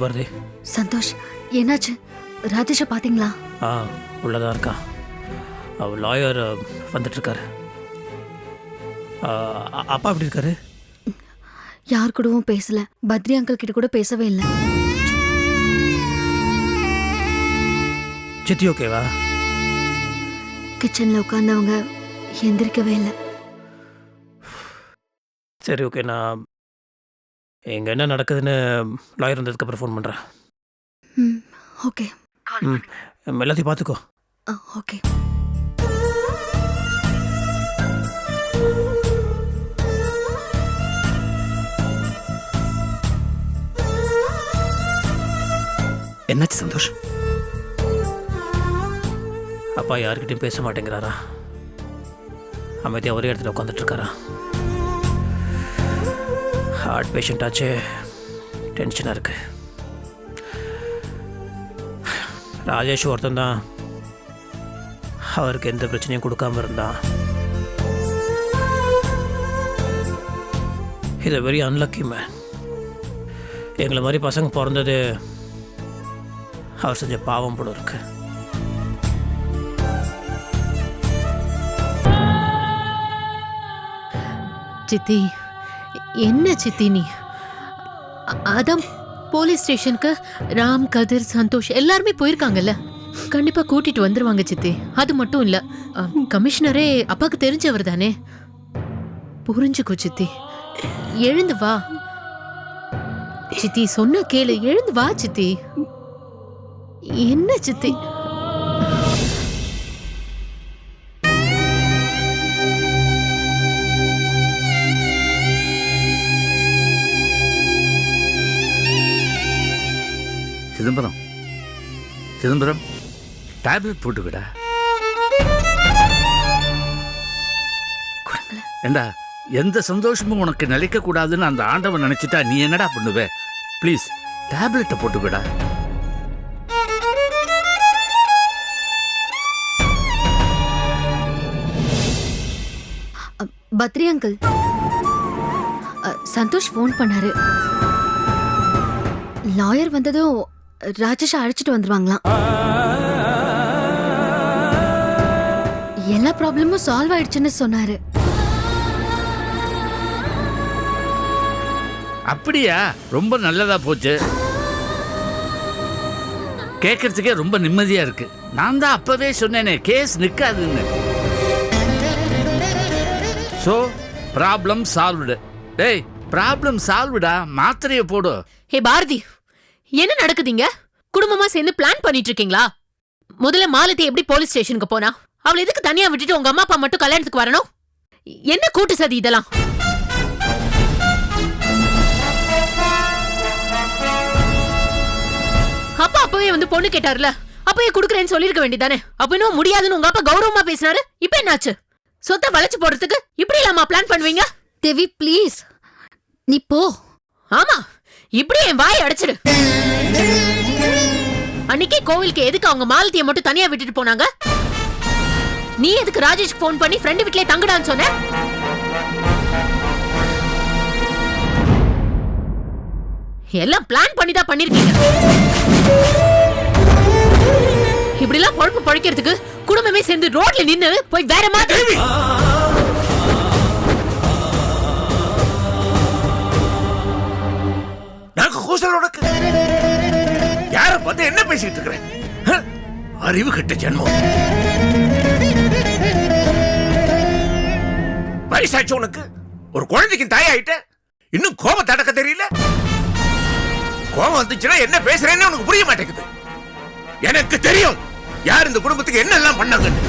சொல்லு பாரதி சந்தோஷ் என்னாச்சு? ராஜேஷை பாத்தீங்களா ஆ உள்ளதா இருக்கா. அவர் லாயர் வந்துட்டுருக்காரு. அப்பா எப்படி இருக்காரு? யார் கூடவும் பேசல. பத்ரி அங்கிள் கிட்ட கூட பேசவே இல்லை. சித்தி ஓகேவா கிச்சன்ல உட்கார்ந்தவங்க எந்திரிக்கவே இல்லை. சரி ஓகே நான் இங்கே என்ன நடக்குதுன்னு லாயர் வந்ததுக்கப்புறம் ஃபோன் பண்ணுறேன் ம் ஓகே ம் எல்லாத்தையும் பார்த்துக்கோ. ஆ ஓகே என்னாச்சு சந்தோஷ்? அப்பா யார்கிட்டயும் பேச மாட்டேங்கிறாரா? அமைதியாக ஒரே இடத்துல உட்காந்துட்டு இருக்காரா? ஹார்ட் பேஷண்ட் ஆச்சு. டென்ஷனாக இருக்கு. ராஜேஷ் ஒருத்தன் தான். அவருக்கு எந்த பிரச்சனையும் கொடுக்காம இருந்தான். இது வெரி அன்லக்கி மேன் எங்களை மாதிரி பசங்க பிறந்தது அவர் செஞ்ச பாவம் போல இருக்கு. சித்தி என்ன சித்தி நீ? அதான் போலீஸ் ஸ்டேஷனுக்கு ராம் கதிர் சந்தோஷ் எல்லாருமே போயிருக்காங்கல்ல கண்டிப்பா கூட்டிட்டு வந்துருவாங்க சித்தி அது மட்டும் இல்ல கமிஷனரே அப்பாக்கு தெரிஞ்சவர் தானே புரிஞ்சுக்கோ சித்தி எழுந்து வா சித்தி சொன்ன கேளு எழுந்து வா சித்தி என்ன சித்தி சிதம்பரம் டேப்லெட் போட்டுக்கடா. ஏண்டா எந்த சந்தோஷமும் உனக்கு நிலைக்க கூடாதுன்னு அந்த ஆண்டவன் நினைச்சிட்டா நீ என்னடா பண்ணுவ? ப்ளீஸ் டேப்லெட்டை போட்டுக்கடா. பத்ரி அங்கிள். சந்தோஷ் ஃபோன் பண்ணாரு. லாயர் வந்ததும் ராஜேஷை அழைச்சிட்டு வந்துருவாங்களாம். எல்லா ப்ராப்ளமும் சால்வ் ஆயிடுச்சுன்னு சொன்னாரு. அப்படியா? ரொம்ப நல்லதா போச்சு. கேட்கறதுக்கே ரொம்ப நிம்மதியா இருக்கு. நான் தான் அப்பவே சொன்னேனே கேஸ் நிக்காதுன்னு. ஸோ ப்ராப்ளம் சால்வ்டு டேய் ப்ராப்ளம் சால்வ்டா மாத்திரையை போடு. ஹே பாரதி. என்ன நடக்குதுங்க? குடும்பமா சேர்ந்து பிளான் பண்ணிட்டு இருக்கீங்களா முதல்ல மாலதி எப்படி போலீஸ் ஸ்டேஷனுக்கு போனா? அவளை எதுக்கு தனியா விட்டுட்டு உங்க அம்மா அப்பா மட்டும் கல்யாணத்துக்கு வரணும்? என்ன கூட்டு சதி இதெல்லாம்? அப்பா அப்பவே வந்து பொண்ணு கேட்டார்ல. அப்பவே குடுக்கறேன்னு சொல்லிருக்க வேண்டியதானே அப்ப இன்னும் முடியாதுன்னு உங்க அப்பா கௌரவமா பேசினாரு. இப்ப என்னாச்சு? சொத்தை வளைச்சு போடுறதுக்கு இப்படி இல்லாமா பிளான் பண்ணுவீங்க? தேவி ப்ளீஸ் நீ போ. ஆமா. இப்படி என் வாயை அடைச்சிடு. அன்னைக்கே கோவிலுக்கு எதுக்கு அவங்க மாலத்தியை மட்டும் தனியா விட்டுட்டு போனாங்க? நீ எதுக்கு ராஜேஷ் ஃபோன் பண்ணி ஃப்ரெண்டு வீட்லயே தங்குடான்னு சொன்ன? எல்லாம் பிளான் பண்ணி தான் பண்ணிருக்கீங்க. இப்படிலாம் பொழப்பு பழைக்கிறதுக்கு குடும்பமே சேர்ந்து ரோட்ல நின்னு போய் வேற மாதிரி நாங்க கூசல் உனக்கு யார பார்த்து என்ன பேசிட்டு இருக்கிறேன்? அறிவு கட்ட ஜென்மம். வயசாச்சு உனக்கு? ஒரு குழந்தைக்கு தாயாயிட்ட? இன்னும் கோபம் தடக்க தெரியல? கோபம் வந்துச்சுன்னா என்ன பேசுறேன்னு உனக்கு புரிய மாட்டேங்குது. எனக்கு தெரியும். யார் இந்த குடும்பத்துக்கு என்னெல்லாம் பண்ணாங்கன்னு.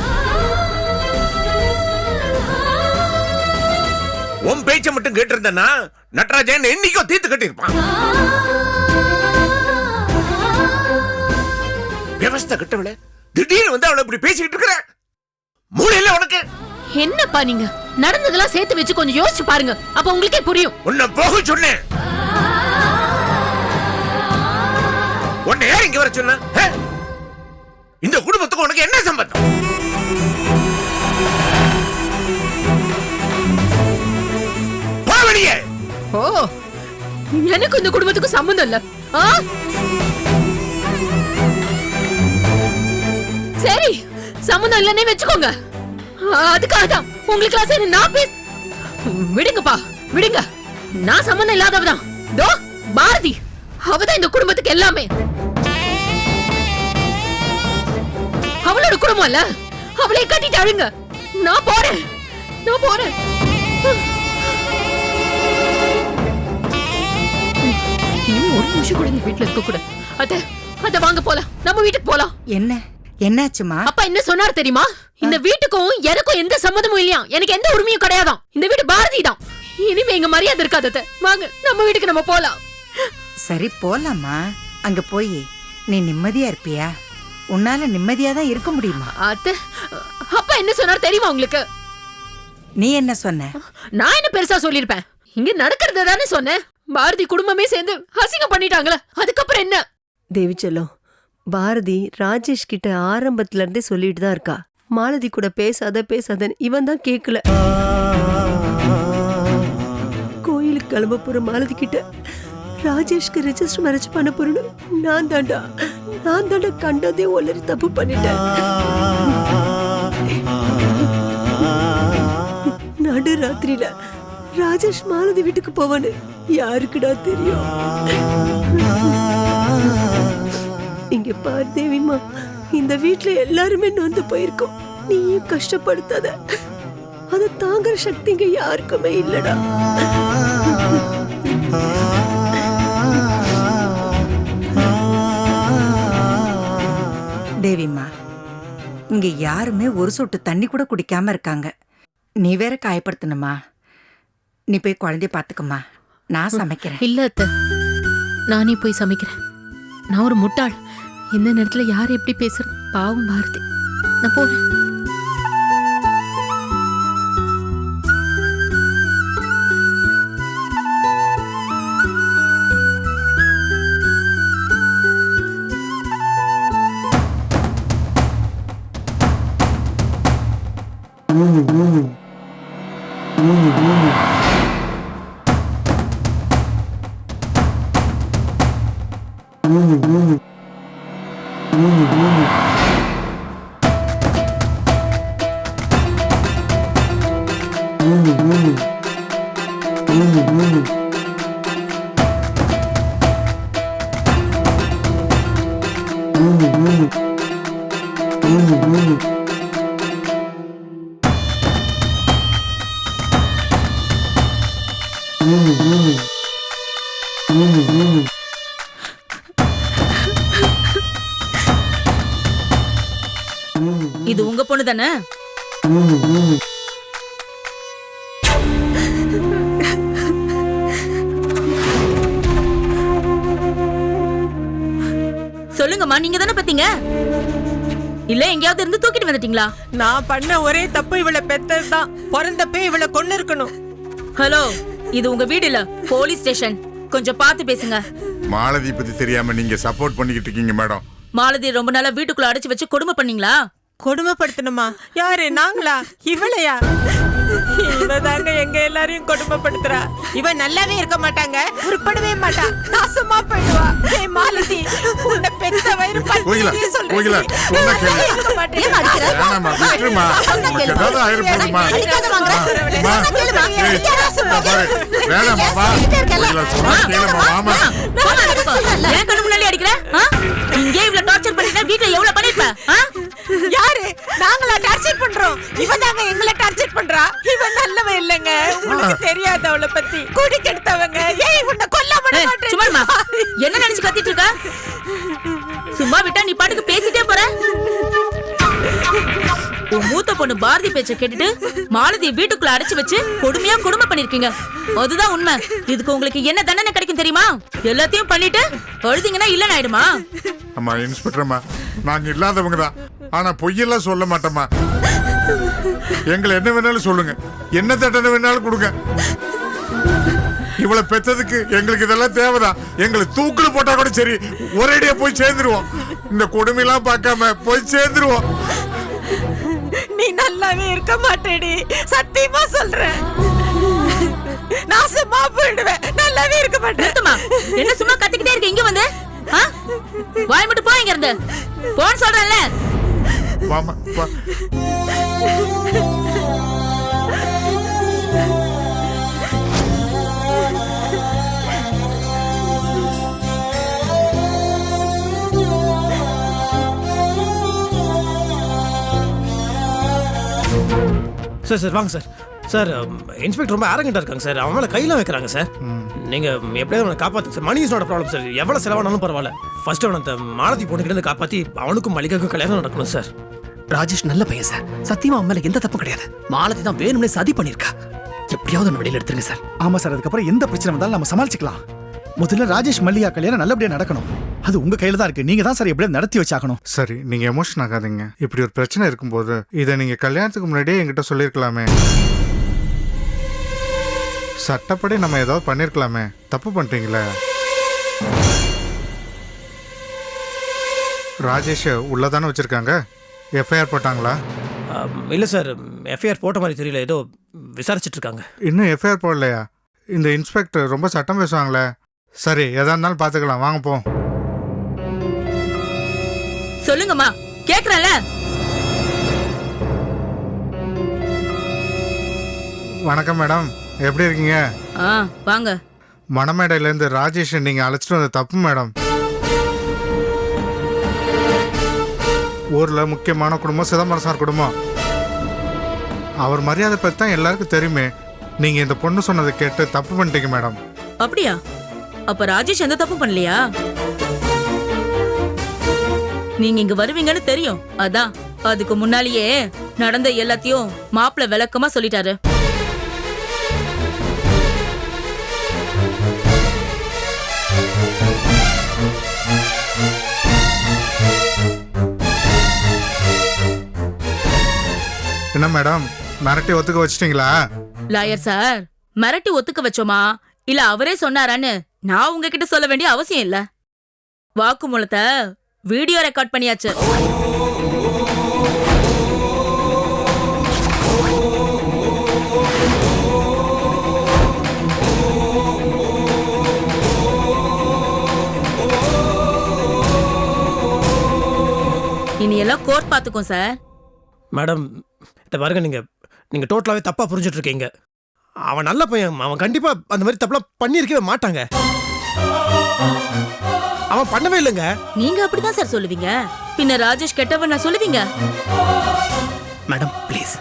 உன் பேச்சை மட்டும் கேட்டிருந்தேன்னா நட்ராஜன் என்னைக்கோ தீர்த்து கட்டியிருப்பான். விவஸ்தை கட்டவள திடீர்னு வந்து அவளை இப்படி பேசிக்கிட்டு இருக்கிற. மூளையில உனக்கு. என்னப்பா நீங்க? நடந்ததெல்லாம் சேர்த்து வச்சு கொஞ்சம் யோசிச்சு பாருங்க. அப்ப உங்களுக்கே புரியும். உன்னை போக சொன்னேன். உன்னை யார் இங்க வர சொன்ன? இந்த குடும்பத்துக்கு உனக்கு என்ன சம்பந்தம்? ஓ எனக்கு இந்த குடும்பத்துக்கும் சம்மந்தம் இல்ல. ஆ? சரி சம்மந்தம் இல்லன்னே வச்சுக்கோங்க. அதுக்காக தான் உங்களுக்கு சரி நான் பேச விடுங்கப்பா விடுங்க. நான் சம்மந்தம் இல்லாதவதான் தோ பாரதி அவதான் இந்த குடும்பத்துக்கு எல்லாமே. அவளோட குடும்பம் இல்ல. அவளை கட்டிட்டு அழுங்க. நான் போறேன். நான் போறேன். ஒரு நிமிஷம் கூட இந்த வீட்டுல இருக்க கூடாது. அத்த அத்த வாங்க போலாம். நம்ம வீட்டுக்கு போலாம். என்ன? என்னாச்சுமா? அப்பா என்ன சொன்னார் தெரியுமா? இந்த வீட்டுக்கும் எனக்கும் எந்த சம்மதமும் இல்லையா? எனக்கு எந்த உரிமையும் கிடையாதாம். இந்த வீடு பாரதி தான் இனிமே எங்க மரியாதை இருக்காது. வாங்க நம்ம வீட்டுக்கு நம்ம போலாம். சரி போலாமா அங்க போய் நீ நிம்மதியா இருப்பியா? உன்னால நிம்மதியா தான் இருக்க முடியுமா? அத்தை அப்பா என்ன சொன்னார் தெரியுமா உங்களுக்கு? நீ என்ன சொன்ன? நான் என்ன பெருசா சொல்லிருப்பேன்? இங்க நடக்கிறத தானே சொன்னேன். பாரதி குடும்பமே சேர்ந்து அசிங்கம் பண்ணிட்டாங்களே அதுக்கப்புறம் என்ன? தேவி செல்லம் பாரதி ராஜேஷ் கிட்ட ஆரம்பத்துல இருந்தே சொல்லிட்டு தான் இருக்கா. மாலதி கூட பேசாத பேசாதன்னு இவன் தான் கேட்கல கோயிலுக்கு கிளம்ப போற மாலதி கிட்ட ராஜேஷ்க்கு ரெஜிஸ்டர் மேரேஜ் பண்ண போறேன்னு நான் தாண்டா நான் தாண்டா கண்டதே ஒல்லரி தப்பு பண்ணிட்டேன். நடு ராத்திரியில ராஜேஷ் மாலதி வீட்டுக்கு போவான்னு யாருக்குடா தெரியும்? இங்க பார் தேவிமா இந்த வீட்டுல எல்லாருமே நொந்து போயிருக்கோம். நீயும் கஷ்டப்படுத்தாத. அதை தாங்குற சக்தி இங்க யாருக்குமே இல்லடா. தேவிம்மா இங்க யாருமே ஒரு சொட்டு தண்ணி கூட குடிக்காம இருக்காங்க. நீ வேற காயப்படுத்தணுமா? நீ போய் குழந்தைய பாத்துக்கம்மா. நான் சமைக்கிறேன். இல்ல அத்தை. நானே போய் சமைக்கிறேன். நான் ஒரு முட்டாள். இந்த நேரத்துல யார் எப்படி பேசுறது பாவம் பாரதி. நான் போறேன். இது உங்க பொண்ணு தானே? சொல்லுங்கம்மா நீங்க தானே பாத்தீங்க? இல்ல எங்கேயாவது இருந்து தூக்கிட்டு வந்துட்டீங்களா? நான் பண்ண ஒரே தப்பு இவளை பெத்ததுதான். பிறந்தப்பே இவளை கொண்டு இருக்கணும் ஹலோ இது உங்க வீடு இல்ல போலீஸ் ஸ்டேஷன். கொஞ்சம் பார்த்து பேசுங்க. மாலதி பத்தி தெரியாம நீங்க சப்போர்ட் பண்ணிக்கிட்டு இருக்கீங்க மேடம். மாலதி ரொம்ப நாளா வீட்டுக்குள்ள அடைச்சு வச்சு கொடுமை பண்ணீங்களா? கொடுமைப்படுத்தணுமா? யாரு நாங்களா? இவளையா? இவதாங்க எங்க எல்லாரையும் கொடுமைப்படுத்துறா இவ நல்லாவே இருக்க மாட்டாங்க உருப்படவே மாட்டா நாசமா போயிடுவா ஏய் மாலதி உன்னை பெத்த வயிறு பத்தி சொல்றேன் கோகிலா சொன்னா கேளு வேணாமா விட்டுருமா உனக்கு பேச்ச கேட்டுட்டு மாலதியை வீட்டுக்குள்ள அடைச்சு வச்சு கொடுமையா கொடுமை பண்ணிருக்கீங்க. அதுதான் உண்மை. இதுக்கு உங்களுக்கு என்ன தண்டனை கிடைக்கும் தெரியுமா? எல்லாத்தையும் பண்ணிட்டு அழுதிங்கன்னா இல்லன்னு ஆயிடுமா? அம்மா இன்ஸ்பெக்டர் அம்மா நாங்க இல்லாதவங்க தான். ஆனா பொய்யெல்லாம் சொல்ல மாட்டோமா எங்களை என்ன வேணாலும் சொல்லுங்க. என்ன தண்டனை வேணாலும் கொடுங்க. இவளை பெத்ததுக்கு எங்களுக்கு இதெல்லாம் தேவைதான். எங்களை தூக்குல போட்டா கூட சரி ஒரேடியா போய் சேர்ந்துருவோம். இந்த கொடுமையெல்லாம் பார்க்காம போய் சேர்ந்துருவோம். நீ நல்லாவே இருக்க மாட்டேடி. சத்தியமா சொல்றேன். நாசமா போயிடுவேன். நல்லாவே இருக்க மாட்டேன். என்ன சும்மா கத்திக்கிட்டே இருக்க? இங்க வந்து. ஆ? வாய் மட்டும் போ இங்க இருந்து. போன்னு சொல்றேன்ல. சார் சார் வாங்க சார். சார் இன்ஸ்பெக்டர் ரொம்ப அரகண்டா இருக்காங்க சார். அவன் மேலே கையெல்லாம் வைக்கிறாங்க சார். நீங்கள் எப்படியாவது அவனை காப்பாற்றுங்க sir money is not problem sir. எவ்வளோ செலவானாலும் பரவாயில்ல. ஃபர்ஸ்ட் அவனை அந்த மாலதி பொண்ணுக்கிட்ட காப்பாற்றி அவனுக்கும் மளிகைக்கும் கல்யாணம் நடக்கணும் சார். ராஜேஷ் நல்ல பையன் சார். சத்தியமா அவன் மேல எந்த தப்பும் கிடையாது. மாலதி தான் வேணும்னே சதி பண்ணிருக்கா எப்படியாவது ஒன்று வெளியில எடுத்துருங்க சார். ஆமா சார். அதுக்கப்புறம் எந்த பிரச்சனை வந்தாலும் நம்ம சமாளிச்சுக்கலாம். முதல்ல ராஜேஷ் மல்லிகா கல்யாணம் நல்லபடியா நடக்கணும். அது உங்க கையில தான் இருக்கு. நீங்க தான் சார் எப்படியா நடத்தி வச்சாகணும். சரி நீங்க எமோஷன் ஆகாதீங்க. இப்படி ஒரு பிரச்சனை இருக்கும்போது இதை நீங்க கல்யாணத்துக்கு முன்னாடியே என்கிட்ட சொல்லியிருக்கலாமே. சட்டப்படி நம்ம ஏதாவது பண்ணிருக்கலாமே தப்பு பண்ணிட்டீங்களே. ராஜேஷ் உள்ளதானே வச்சிருக்காங்க? எஃப்ஐஆர் போட்டாங்களா? இல்லை சார். எஃப்ஐஆர் போட்ட மாதிரி தெரியல. ஏதோ விசாரிச்சுட்டு இருக்காங்க. இன்னும் எஃப்ஐஆர் போடலையா? இந்த இன்ஸ்பெக்டர் ரொம்ப சட்டம் பேசுவாங்களே. சரி எதா இருந்தாலும் பார்த்துக்கலாம். வாங்க போ. சொல்லுங்கம்மா கேக்குறேன்ல? வணக்கம் மேடம். எப்படி இருக்கீங்க? ஆ வாங்க. மணமேடையிலேருந்து ராஜேஷ் நீங்கள் அழைச்சிட்டு வந்த தப்பு மேடம். ஊரில் முக்கியமான குடும்பம் சிதம்பரம் சார் குடும்பம். அவர் மரியாதை பற்றி தான் எல்லாருக்கும் தெரியுமே. நீங்கள் இந்த பொண்ணு சொன்னதை கேட்டு தப்பு பண்ணிட்டீங்க மேடம். அப்படியா? அப்ப ராஜேஷ் எந்த தப்பு பண்ணலையா? நீங்க இங்க வருவீங்கன்னு தெரியும். அதான் அதுக்கு முன்னாலேயே நடந்த எல்லாத்தையும் மாப்பிள்ள விளக்கமா சொல்லிட்டாரு. என்ன மேடம் மிரட்டி ஒத்துக்க வச்சிட்டிங்களா? லாயர் சார் மிரட்டி ஒத்துக்க வச்சோமா? இல்ல அவரே சொன்னாரான்னு நான் உங்ககிட்ட சொல்ல வேண்டிய அவசியம் இல்ல. வாக்குமூலத்தை வீடியோ ரெக்கார்ட் பண்ணியாச்சு. இனி எல்லாம் கோர்ட் பாத்துக்கோம் சார் மேடம் இந்த பாருங்க நீங்கள் நீங்கள் டோட்டலாகவே தப்பாக புரிஞ்சுட்ருக்கீங்க அவன் நல்ல பையன். அவன் கண்டிப்பாக அந்த மாதிரி தப்பெல்லாம் பண்ணியிருக்கவே மாட்டாங்க. அவன் பண்ணவே இல்லைங்க. நீங்க அப்படிதான் சார் சொல்லுவீங்க. பின்ன ராஜேஷ் கெட்டவன் நான் சொல்லுவீங்க. Madam please.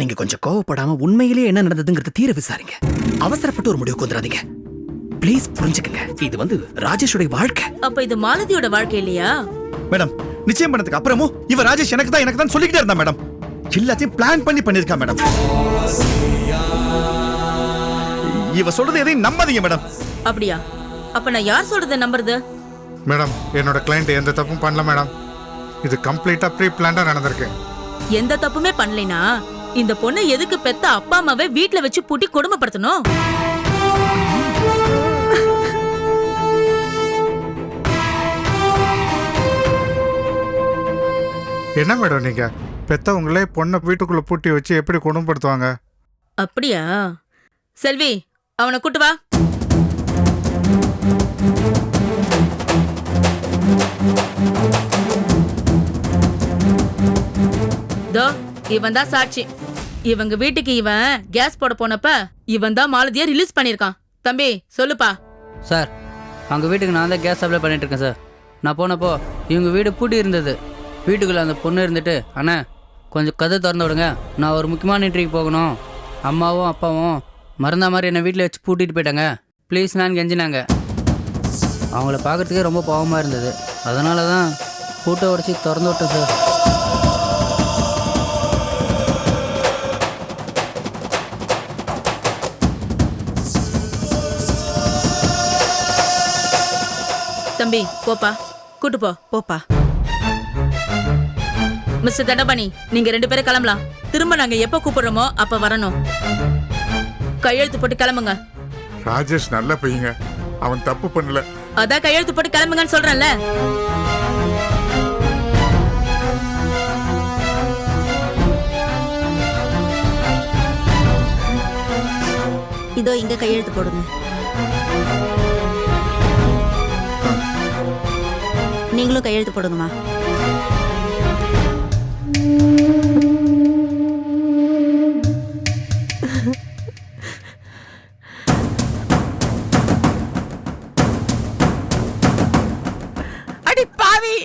நீங்க கொஞ்சம் கோவப்படாம உண்மையிலேயே என்ன நடந்ததுங்கிறத தீர விசாரிங்க. அவசரப்பட்டு ஒரு முடிவுக்கு வந்துடாதீங்க. ப்ளீஸ் புரிஞ்சுக்கங்க. இது வந்து ராஜேஷோட வாழ்க்கை. அப்ப இது மாலதியோட வாழ்க்கை இல்லையா? மேடம் நிச்சயம் பண்ணதுக்கு அப்புறமும் இவ ராஜேஷ் எனக்கு தான் எனக்கு தான் சொல்லிக்கிட்டே இருந்தா மேடம். எல்லாத்தையும் பிளான் பண்ணி பண்ணிருக்கா மேடம் இவ சொல்றது எதையும் நம்பாதீங்க மேடம் அப்படியா? அப்ப நான் யார் சொல்றத நம்புறது? மேடம் என்னோட கிளைண்ட் எந்த தப்பும் பண்ணல மேடம் இது கம்ப்ளீட்டாக ப்ரீ பிளான்டாக நடந்திருக்கு. எந்த தப்புமே பண்ணலைனா இந்த பொண்ணு எதுக்கு பெத்த அப்பா அம்மாவை வீட்ல வச்சு பூட்டி கொடுமைப்படுத்தணும்? என்ன மேடம் நீங்கள் பெத்தவங்களே பொண்ணை வீட்டுக்குள்ளே பூட்டி வச்சு எப்படி குணப்படுத்துவாங்க? அப்படியா? செல்வி அவனை கூட்டு வா. தோ இவன் தான் சாட்சி. இவங்க வீட்டுக்கு இவன் கேஸ் போட போனப்ப இவன் தான் மாலதியை ரிலீஸ் பண்ணிருக்கான் தம்பி சொல்லுப்பா. சார் அவங்க வீட்டுக்கு நான் தான் கேஸ் சப்ளை பண்ணிட்டு இருக்கேன் சார். நான் போனப்போ இவங்க வீடு பூட்டி இருந்தது. வீட்டுக்குள்ளே அந்த பொண்ணு இருந்துட்டு அண்ணா கொஞ்சம் கதை திறந்து விடுங்க. நான் ஒரு முக்கியமான இன்ட்ரிக்கு போகணும். அம்மாவும் அப்பாவும் மறந்த மாதிரி என்னை வீட்டில் வச்சு பூட்டிட்டு போயிட்டாங்க. ப்ளீஸ் நான் கெஞ்சினாங்க அவங்கள பார்க்கறதுக்கே ரொம்ப பாவமாக இருந்தது. அதனால தான் பூட்டை உடச்சி திறந்து விட்டேன் சார் தம்பி போப்பா. கூட்டு போ போப்பா. மிஸ்டர் தண்டபாணி நீங்க ரெண்டு பேரும் கிளம்பலாம். திரும்ப நாங்க எப்ப கூப்பிடுறோமோ அப்ப வரணும். கையெழுத்து போட்டு கிளம்புங்க. ராஜேஷ் நல்ல பையங்க. அவன் தப்பு பண்ணல. அதான் கையெழுத்து போட்டு கிளம்புங்கன்னு சொல்றேன்ல. இதோ இங்க கையெழுத்து போடுங்க. நீங்களும் கையெழுத்து போடுங்கம்மா அடி பாவி.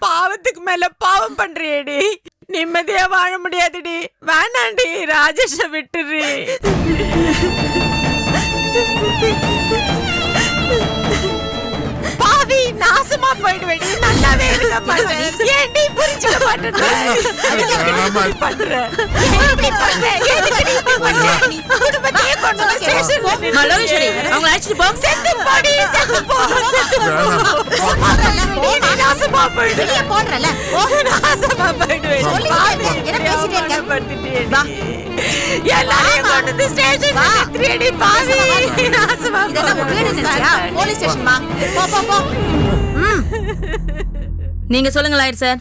பாவத்துக்கு மேல பாவம் பண்றியேடி. நிம்மதியா வாழ முடியாதுடி. வேணாண்டி ராஜேஷ விட்டுரு. நாசமா போயிடுவேடி நல்லாவே இருக்க மாட்டேன் ஏன்டி புரிஞ்சுக்க மாட்டேன் பண்ற? இப்படி பண்ற? எதுக்குடி இப்படி பண்ற? குடும்பத்தையே கொண்டு வந்து ஸ்டேஷன்ல நிறுத்து. மலோகேஸ்வரி அவங்களை அழைச்சிட்டு போ. செத்து போடி செத்து போ. செத்து போ நீ நாசமா போயிடு. போடுறல நாசமா போயிடுவே சொல்லி பாவி, என்ன பேசிட்டே இருக்க? அவமானப்படுத்திட்டியேடி. எல்லாரையும் கொண்டு வந்து ஸ்டேஷன்ல நிறுத்தியேடி, பாவி. நாசமா இதெல்லாம் உன் வீடு நினைச்சியா? போயிடு. போலீஸ் ஸ்டேஷன்மா? போ போ போ. நீங்க சொல்லுங்க லாயர் சார்.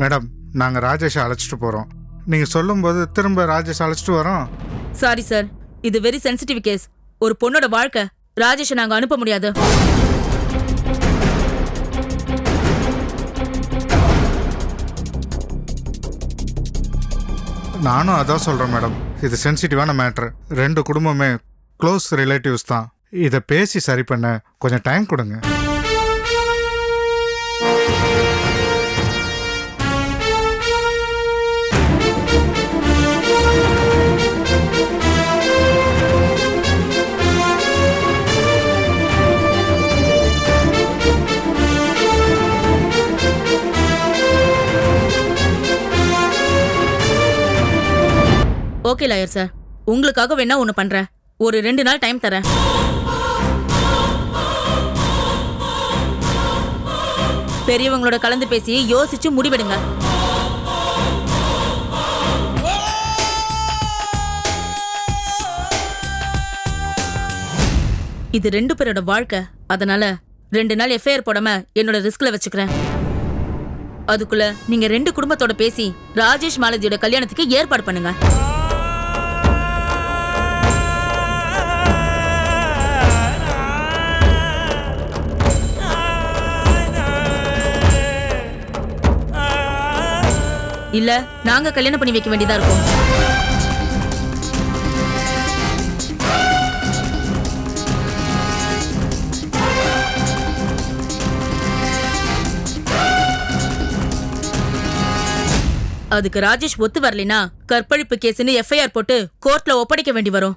மேடம் நாங்க ராஜேஷை அழைச்சிட்டு போறோம். நீங்க சொல்லும்போது திரும்ப ராஜேஷ் அழைச்சிட்டு வரோம். சாரி சார் இது வெரி சென்சிட்டிவ் கேஸ் ஒரு பொண்ணோட வாழ்க்கை. ராஜேஷை நாங்க அனுப்ப முடியாது. நானும் அதான் சொல்றேன் மேடம். இது சென்சிட்டிவான மேட்ரு ரெண்டு குடும்பமே க்ளோஸ் ரிலேட்டிவ்ஸ் தான். இதை பேசி சரி பண்ண கொஞ்சம் டைம் கொடுங்க. Okay lawyer sir. உங்களுக்காக வேணா ஒன்று பண்றேன். ஒரு ரெண்டு நாள் டைம் தரேன். பெரியவங்களோட கலந்து பேசி யோசிச்சு முடிவெடுங்க. இது ரெண்டு பேரோட வாழ்க்கை. அதனால ரெண்டு நாள் எஃப்ஐஆர் போடாம என்னோட ரிஸ்க்ல வச்சுக்கிறேன். அதுக்குள்ள நீங்க ரெண்டு குடும்பத்தோட பேசி ராஜேஷ் மாலதியோட கல்யாணத்துக்கு ஏற்பாடு பண்ணுங்க. இல்ல நாங்க கல்யாணம் பண்ணி வைக்க வேண்டியதா இருக்கும். அதுக்கு ராஜேஷ் ஒத்து வரலைனா கற்பழிப்பு கேஸ்னு எஃப்ஐஆர் போட்டு கோர்ட்ல ஒப்படைக்க வேண்டி வரும்.